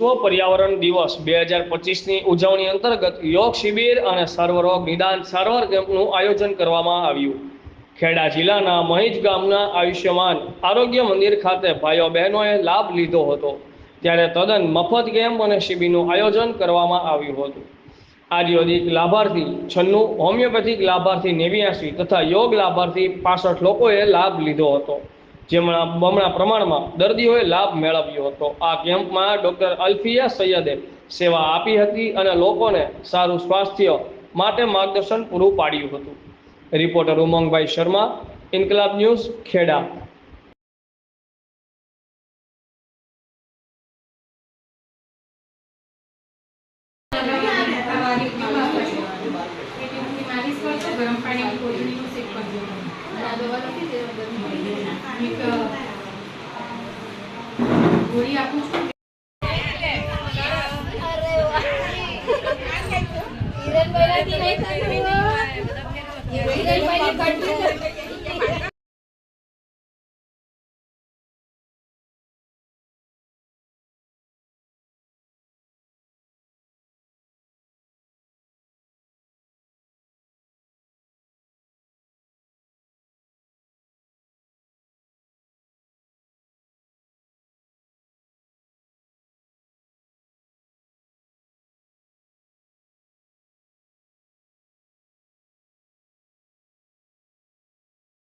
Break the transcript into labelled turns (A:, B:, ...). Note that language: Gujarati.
A: વિશ્વ પર્યાવરણ દિવસ બે હજાર પચીસની ઉજવણી અંતર્ગત યોગ શિબિર અને સર્વરોગ નિદાન સારવાર કેમ્પનું આયોજન કરવામાં આવ્યું. ખેડા જિલ્લાના મહીજ ગામના આયુષ્યમાન આરોગ્ય મંદિર ખાતે ભાઈઓ બહેનોએ લાભ લીધો હતો, ત્યારે તદ્દન મફત કેમ્પ અને શિબિરનું આયોજન કરવામાં આવ્યું હતું. આયુર્વેદિક લાભાર્થી છન્નું, હોમિયોપેથિક લાભાર્થી નેવ્યાસી તથા યોગ લાભાર્થી પાસઠ લોકોએ લાભ લીધો હતો. જેમના બમણા પ્રમાણમાં દર્દીઓએ લાભ મેળવ્યો હતો. આ કેમ્પમાં ડૉક્ટર અલ્ફિયા સૈયદે સેવા આપી હતી અને લોકોને સારું સ્વાસ્થ્ય માટે માર્ગદર્શન પૂરું પાડ્યું હતું. Reporter Umangbhai Sharma, Inquilab news, Kheda.
B: ગરમ પાણી
C: કઈ પૈલી કન્ટ્રી